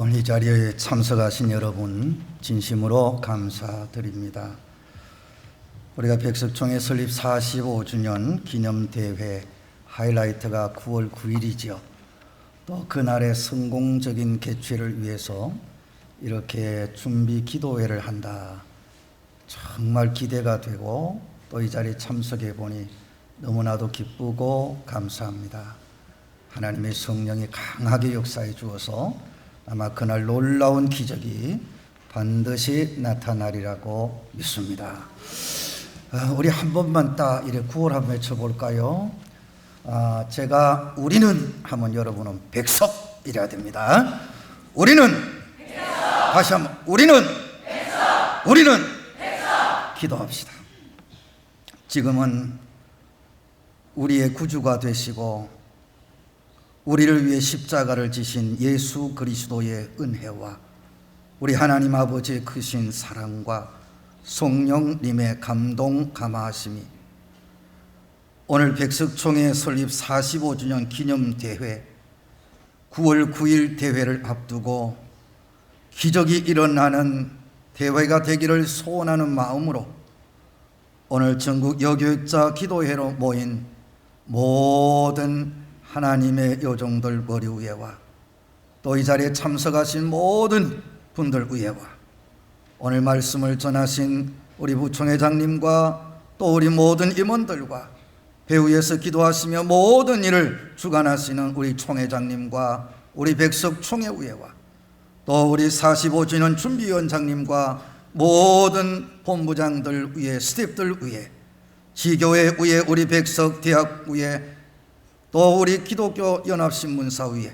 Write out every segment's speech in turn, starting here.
오늘 이 자리에 참석하신 여러분 진심으로 감사드립니다. 우리가 백석총회 설립 45주년 기념대회 하이라이트가 9월 9일이죠. 또 그날의 성공적인 개최를 위해서 이렇게 준비 기도회를 한다. 정말 기대가 되고 또 이 자리에 참석해 보니 너무나도 기쁘고 감사합니다. 하나님의 성령이 강하게 역사해 주어서 아마 그날 놀라운 기적이 반드시 나타나리라고 믿습니다. 아, 우리 한 번만 딱 이래 구월 한번 외쳐볼까요? 아, 제가 우리는 하면 여러분은 백석 이래야 됩니다. 우리는 다시 한번 우리는 우리는 기도합시다. 지금은 우리의 구주가 되시고 우리를 위해 십자가를 지신 예수 그리스도의 은혜와 우리 하나님 아버지의 크신 사랑과 성령님의 감동 감화하심이 오늘 백석총회 설립 45주년 기념 대회 9월 9일 대회를 앞두고 기적이 일어나는 대회가 되기를 소원하는 마음으로 오늘 전국 여교육자 기도회로 모인 모든 하나님의 요정들 머리 위에와. 또 이 자리에 참석하신 모든 분들 위에와. 오늘 말씀을 전하신 우리 부총회장님과 또 우리 모든 임원들과 배후에서 기도하시며 모든 일을 주관하시는 우리 총회장님과 우리 백석 총회의회와. 또 우리 45주년 준비위원장님과 모든 본부장들 위에 스태프들 위에 지교회 위에 우리 백석 대학 위에 또 우리 기독교 연합신문사위에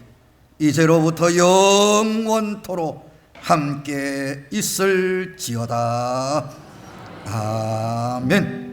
이제로부터 영원토록 함께 있을지어다. 아멘.